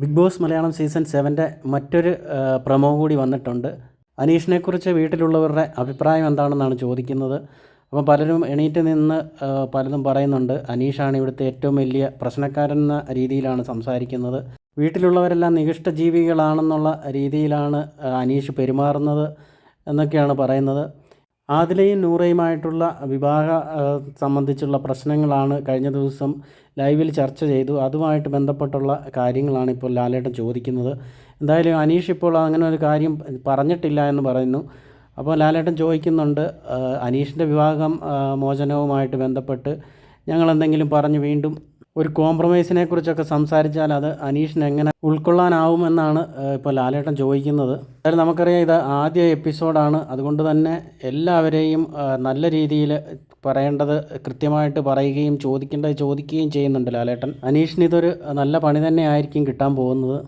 Big boss Malayalam season സെവന്റെ മറ്റൊരു promo കൂടി വന്നിട്ടുണ്ട്. അനീഷിനെക്കുറിച്ച് വീട്ടിലുള്ളവരുടെ അഭിപ്രായം എന്താണെന്നാണ് ചോദിക്കുന്നത്. അപ്പം പലരും എണീറ്റ് നിന്ന് പലതും പറയുന്നുണ്ട്. അനീഷാണ് ഇവിടുത്തെ ഏറ്റവും വലിയ പ്രശ്നക്കാരൻ എന്ന രീതിയിലാണ് സംസാരിക്കുന്നത്. വീട്ടിലുള്ളവരെല്ലാം നികിഷ്ട ജീവികളാണെന്നുള്ള രീതിയിലാണ് അനീഷ് പെരുമാറുന്നത് എന്നൊക്കെയാണ് പറയുന്നത്. ആദിലയും നൂറയുമായിട്ടുള്ള വിവാഹ സംബന്ധിച്ചുള്ള പ്രശ്നങ്ങളാണ് കഴിഞ്ഞ ദിവസം ലൈവിൽ ചർച്ച ചെയ്തു. അതുമായിട്ട് ബന്ധപ്പെട്ടുള്ള കാര്യങ്ങളാണ് ഇപ്പോൾ ലാലേട്ടൻ ചോദിക്കുന്നത്. എന്തായാലും അനീഷ് ഇപ്പോൾ അങ്ങനെ ഒരു കാര്യം പറഞ്ഞിട്ടില്ല എന്ന് പറയുന്നു. അപ്പോൾ ലാലേട്ടൻ ചോദിക്കുന്നുണ്ട് അനീഷിന്റെ വിവാഹം മോചനവുമായിട്ട് ബന്ധപ്പെട്ട് ഞങ്ങൾ എന്തെങ്കിലും പറഞ്ഞ് വീണ്ടും ഒരു കോംപ്രമൈസിനെ കുറിച്ചൊക്കെ സംസാരിച്ചാൽ അത് അനീഷിന് എങ്ങനെ ഉൾക്കൊള്ളാനാവുമെന്നാണ് ഇപ്പോൾ ലാലേട്ടൻ ചോദിക്കുന്നത്. എന്തായാലും നമുക്കറിയാം ഇത് ആദ്യ എപ്പിസോഡാണ്. അതുകൊണ്ട് തന്നെ എല്ലാവരെയും നല്ല രീതിയിൽ പറയേണ്ടത് കൃത്യമായിട്ട് പറയുകയും ചോദിക്കേണ്ടത് ചോദിക്കുകയും ചെയ്യുന്നുണ്ട് ലാലേട്ടൻ. അനീഷിന് ഇതൊരു നല്ല പണി തന്നെ ആയിരിക്കും കിട്ടാൻ പോകുന്നത്.